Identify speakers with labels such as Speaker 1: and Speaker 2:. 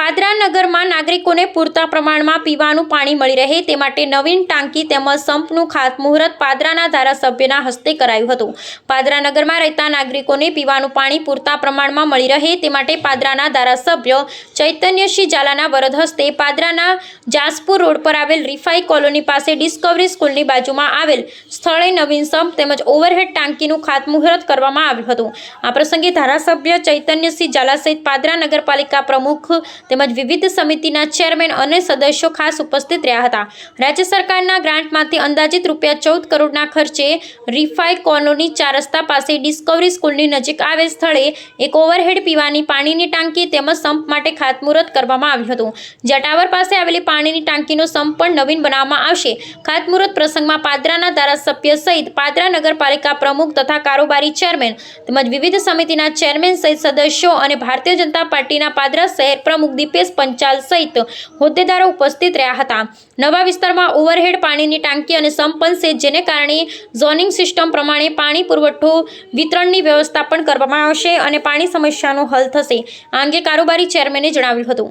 Speaker 1: પાદરા નગરમાં નાગરિકોને પૂરતા પ્રમાણમાં પીવાનું પાણી મળી રહે તે માટે નવીન ટાંકી તેમજ સંપનું ખાતમુહૂર્ત પાદરાના ધારાસભ્યના હસ્તે કરાયું હતું. પાદરા નગરમાં રહેતા નાગરિકોને પીવાનું પાણી પૂરતા પ્રમાણમાં મળી રહે તે માટે પાદરાના ધારાસભ્ય ચૈતન્યસિંહ ઝાલાના વરદ હસ્તે પાદરાના જાસપુર રોડ પર આવેલ રિફાઈ કોલોની પાસે ડિસ્કવરી સ્કૂલની બાજુમાં આવેલ સ્થળે નવીન સંપ તેમજ ઓવરહેડ ટાંકીનું ખાતમુહૂર્ત કરવામાં આવ્યું હતું. આ પ્રસંગે ધારાસભ્ય ચૈતન્યસિંહ ઝાલા સહિત પાદરા નગરપાલિકા પ્રમુખ તેમજ વિવિધ સમિતિના ચેરમેન અને સદસ્યો ખાસ ઉપસ્થિત રહ્યા હતા. રાજ્ય સરકારના ગ્રાન્ટમાંથી અંદાજિત રૂપિયા ચૌદ કરોડના ખર્ચે રિફાઈ કોલોની ચાર રસ્તા પાસે ડિસ્કવરી સ્કૂલની નજીક આવેલ સ્થળે એક ઓવરહેડ પીવાની પાણીની ટાંકી તેમજ સંપ માટે ખાતમુહૂર્ત કરવામાં આવ્યું હતું. જ્યાં પાસે આવેલી પાણીની ટાંકીનો સંપ પણ નવીન બનાવવામાં આવશે. ખાતમુહૂર્ત પ્રસંગમાં પાદરાના ધારાસભ્ય સહિત પાદરા નગરપાલિકા પ્રમુખ તથા કારોબારી ચેરમેન તેમજ વિવિધ સમિતિના ચેરમેન સહિત સદસ્યો અને ભારતીય જનતા પાર્ટીના પાદરા શહેર પ્રમુખ દીપેશ પંચાલ સહિત હોદ્દેદારો ઉપસ્થિત રહ્યા હતા. નવા વિસ્તારમાં ઓવરહેડ પાણીની ટાંકી અને સંપ છે જેને કારણે ઝોનિંગ સિસ્ટમ પ્રમાણે પાણી પુરવઠો વિતરણની વ્યવસ્થા પણ કરવામાં આવશે અને પાણી સમસ્યાનો હલ થશે. આ અંગે કારોબારી ચેરમેને જણાવ્યું હતું.